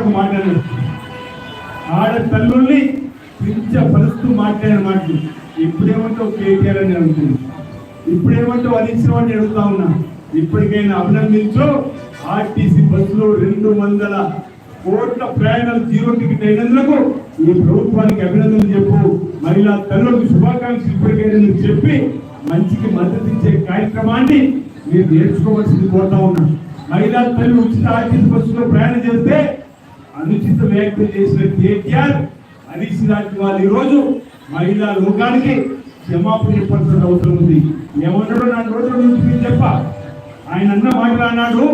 ఒక మాట అన్నాడు ఆడ తల్లుల్ని కించపరుస్తూ మాట్లాడిన మాటలు. ఇప్పుడేమంటావు కేటీఆర్ అని అడుగుతుంది ఇప్పుడేమంటావు అనిచ్చిన అని అడుగుతా ఉన్నా. ఇప్పటికైనా అభినందించు. ఆర్టీసీ బస్సులో రెండు వందల కోట్ల ప్రయాణాలు జీరో టికెట్ అయినందుకు ఈ ప్రభుత్వానికి అభినందనలు చెప్పు. మహిళా తల్లులకు శుభాకాంక్షలు ఇప్పటికైనా చెప్పి మంచికి మద్దతు ఇచ్చే కార్యక్రమాన్ని మీరు నేర్చుకోవాల్సింది కోరుతా ఉన్నా. మహిళా తల్లి ఉచిత ఆర్టీసీ బస్సులో ప్రయాణం చేస్తే అనుచిత వ్యాఖ్యలు చేసిన కేటీఆర్ హరీష్ రాజ్ వాళ్ళు ఈరోజు మహిళా లోకానికి క్షమాపణ చెప్పాల్సిన అవసరం ఉంది. ఏమన్నాడు నాలుగు రోజుల నుంచి మీరు చెప్ప. ఆయన అన్న మాటలు అన్నాడు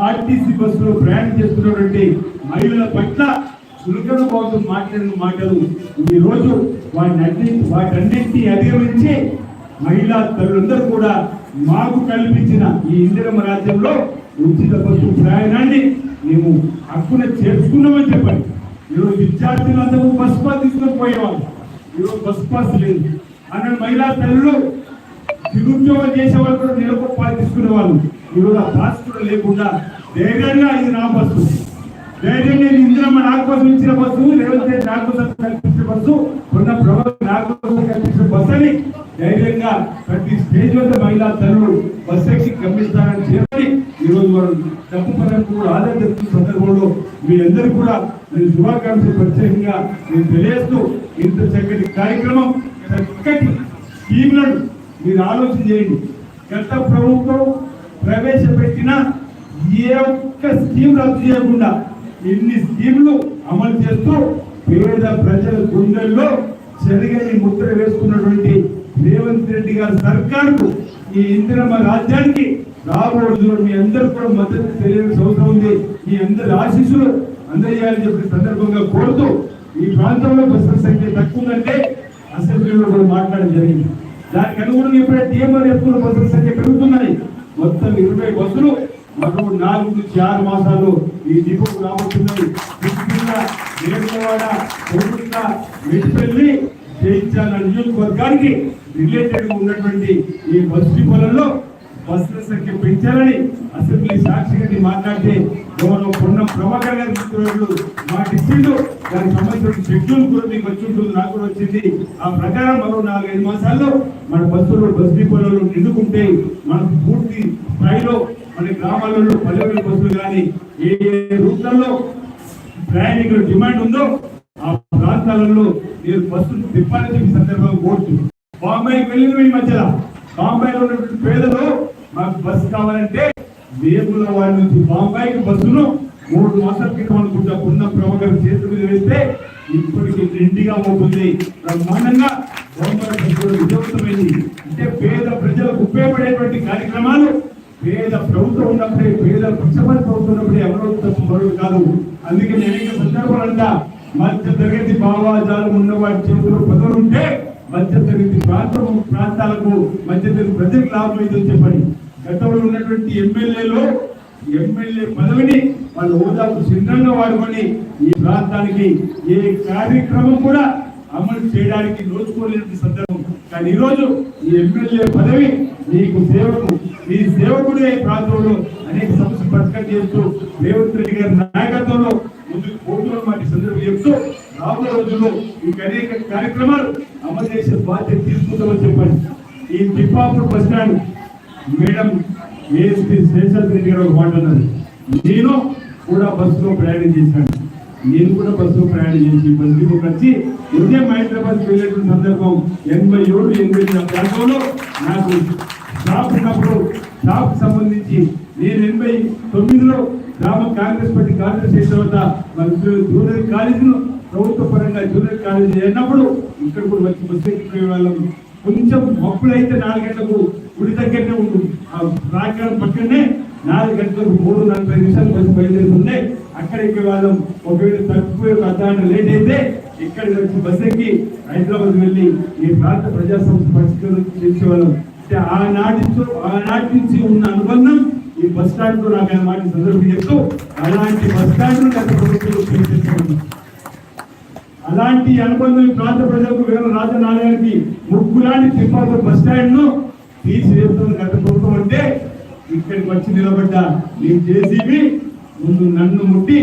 ఆర్టీసీ బస్సులో ప్రయాణం చేస్తున్నటువంటి మహిళల పట్ల చులకన బాబు మాట్లాడిన మాటలు ఈ రోజు వాటిని వాటన్నింటినీ అధిగమించి మహిళా తల్లులందరూ కూడా మాకు కల్పించిన ఈ ఇందిరమ రాజ్యంలో ఉచిత బస్సు ప్రయాణాన్ని మేము హక్కున చేర్చుకున్నామని చెప్పండి. ఈరోజు విద్యార్థులందరూ బస్ పాస్ తీసుకొని పోయేవాళ్ళు. ఈరోజు బస్ పాస్ లేదు. అన్న మహిళా తల్లులు నిరుద్యోగం చేసే వాళ్ళు కూడా నెలకు పాలు తీసుకునే వాళ్ళు. ఈరోజు ఆ పాస్ కూడా లేకుండా ధైర్యంగా ఇది నా బస్సు ధైర్యంగా ఇది ఇందిరమ్మ నాకు కోసం ఇచ్చిన బస్సు రేవంత్ రెడ్డి నాకు కోసం కల్పించిన బస్సు ఉన్న ప్రభుత్వం నాకు కోసం కల్పించిన బస్సు అని ధైర్యంగా ప్రతి స్టేజ్ వద్ద మహిళా తల్లులు బస్సు ఎక్కి గమనిస్తారని చెప్పి ఈరోజు మనం వారు పరంగా కూడా ఆదాయం తెచ్చిన సందర్భంలో మీ అందరూ కూడా నేను శుభాకాంక్షలు ప్రత్యేకంగా నేను తెలియజేస్తూ ఇంత చక్కటి కార్యక్రమం చక్కటి స్కీమ్లను మీరు ఆలోచన చేయండి. గత ప్రభుత్వం ప్రవేశపెట్టిన ఏ ఒక్క స్కీమ్ రద్దు చేయకుండా ఇన్ని స్కీములు అమలు చేస్తూ పేద ప్రజల గుండెల్లో చెరగని ముద్ర వేసుకున్నటువంటి రేవంత్ రెడ్డి గారి సర్కారుకు ఈ ఇందిరమ్మ రాజ్యానికి రాబోయే రోజుల్లో మీ అందరు కూడా మద్దతు తెలియాల్సిన అవసరం ఉంది. మీ అందరి ఆశీస్సులు అందజేయాలని చెప్పిన సందర్భంగా కోరుతూ ఈ ప్రాంతంలో బస్సుల సంఖ్య తక్కువ ఉందంటే అసెంబ్లీలో కూడా మాట్లాడడం జరిగింది. దానికి అనుగుణంగా ఇప్పుడే టీఎంఆర్ ఎత్తుకున్న బస్సుల సంఖ్య పెరుగుతున్నాయి మొత్తం ఇరవై బస్సులు మరో నాలుగు నుంచి ఆరు మాసాలు ఈ డిపోకు రాబోతున్నాయి ముఖ్యంగా మెట్టిపల్లి జయించాల నియోజకవర్గానికి రిలేటెడ్ ఉన్నటువంటి ఈ బస్ డిపోలలో బస్సుల సంఖ్య పెంచాలని అసెంబ్లీ సాక్షిగా మాట్లాడితే గౌరవ పొన్నం ప్రభాకర్ గారి మిత్రులు మాట ఇచ్చిండు దానికి సంబంధించిన షెడ్యూల్ కూడా మీకు వచ్చి ఉంటుంది నాకు కూడా వచ్చింది. ఆ ప్రకారం మరో నాలుగైదు మాసాల్లో మన బస్సులు బస్ డిపోలలో నిండుకుంటే మనకు పూర్తి స్థాయిలో మన గ్రామాలలో పల్లెటూరు బస్సులు కానీ ఏ ఏ రూట్లలో ప్రయాణికుల డిమాండ్ ఉందో ఆ ప్రాంతాలలో మీరు బస్సులు తిప్పాలని చెప్పి సందర్భంగా కోరుతుంది బాంబేకి వెళ్ళిన మీ మధ్యలో. బాంబాయిలో ఉన్నటువంటి పేదలు మాకు బస్సు కావాలంటే వేపుల వారి నుంచి బాంబాయికి బస్సును మూడు మాసాల క్రితం అనుకుంటా ఉన్న ప్రభాకర్ చేతుల మీద వేస్తే ఇప్పటికి నిండిగా ఉంటుంది. బ్రహ్మాండంగా విజయవంతమైంది. అంటే పేద ప్రజలకు ఉపయోగపడేటువంటి కార్యక్రమాలు పేద ప్రభుత్వం ఉన్నప్పుడే పేద పక్షపాత ప్రభుత్వం ఉన్నప్పుడే ఎవరో తప్పు మరొకటి కాదు. అందుకే నేను అనేక సందర్భాలంట మధ్య తరగతి భావాజాలు ఉన్న వారి చేతులు పదవులు ఉంటే మధ్యతరగతి ప్రాంతం ప్రాంతాలకు మధ్యతరగతి ప్రజలకు లాభం ఇదని చెప్పండి గతంలో ఉన్నటువంటి ఎమ్మెల్యేలో ఎమ్మెల్యే పదవిని వాళ్ళ హోదాకు చిహ్నంగా వాడుకొని ఈ ప్రాంతానికి ఏ కార్యక్రమం కూడా అమలు చేయడానికి నోచుకోలేని సందర్భం. కానీ ఈరోజు ఈ ఎమ్మెల్యే పదవి నీకు సేవకు నీ సేవకుడే ఈ ప్రాంతంలో అనేక సమస్యలు పరిష్కారం చేస్తూ రేవంత్ రెడ్డి గారి నాయకత్వంలో ముందుకు పోతున్న మాట సందర్భం చెప్తూ రాబోయే రోజుల్లో ఇంక అనేక కార్యక్రమాలు అమలు చేసే బాధ్యత తీసుకుంటామని చెప్పండి. ఈ Tippapur bus stand madam ASP Seshadri Reddy గారు ఒక మాట అన్నారు. నేను కూడా బస్సులో ప్రయాణం చేశాను. నేను కూడా బస్సులో ప్రయాణం చేసి బస్సులో వచ్చి ఉదయం హైదరాబాద్ వెళ్ళేటువంటి సందర్భం ఎనభై ఏడు ఎనభై ఎనిమిది ప్రాంతంలో నాకు షాప్ ఉన్నప్పుడు షాప్ సంబంధించి నేను ఎనభై తొమ్మిదిలో గ్రామ కాంగ్రెస్ పార్టీ కాంగ్రెస్ చేసిన వద్ద మన కాలేజీలో ప్రభుత్వ పరంగా జూనియర్ కాలేజీ అయినప్పుడు ఇక్కడ కూడా వచ్చి బస్సు ఎక్కిపోయే వాళ్ళం కొంచెం మప్పులు నాలుగు గంటలకు గుడి దగ్గరనే ఉంటుంది. ఆ ప్రాకారం పక్కనే నాలుగు గంటలకు మూడు నలభై నిమిషాలు బస్సు బయలుదేరుతుండే అక్కడ ఎక్కే వాళ్ళం. ఒకవేళ తక్కువ ఒక లేట్ అయితే ఇక్కడ వచ్చి బస్సు ఎక్కి హైదరాబాద్ వెళ్ళి ఈ ప్రాంత ప్రజా సంస్థ పరిష్కారం చేసేవాళ్ళం అంటే ఆనాటి ఆనాటి నుంచి ఉన్న అనుబంధం ఈ బస్ స్టాండ్ నాకు ఆయన మాట సందర్భం చెప్తూ అలాంటి బస్ స్టాండ్ గత ప్రభుత్వం అలాంటి అనుబంధం ప్రాంత ప్రజలకు వేల రాజనాలయానికి ముగ్గులాంటి తిప్పాపూర్ బస్ స్టాండ్ను తీసివేస్తున్న గత ప్రభుత్వం అంటే ఇక్కడికి వచ్చి నిలబడ్డ నేను జేసీబీ ముందు నన్ను ముట్టి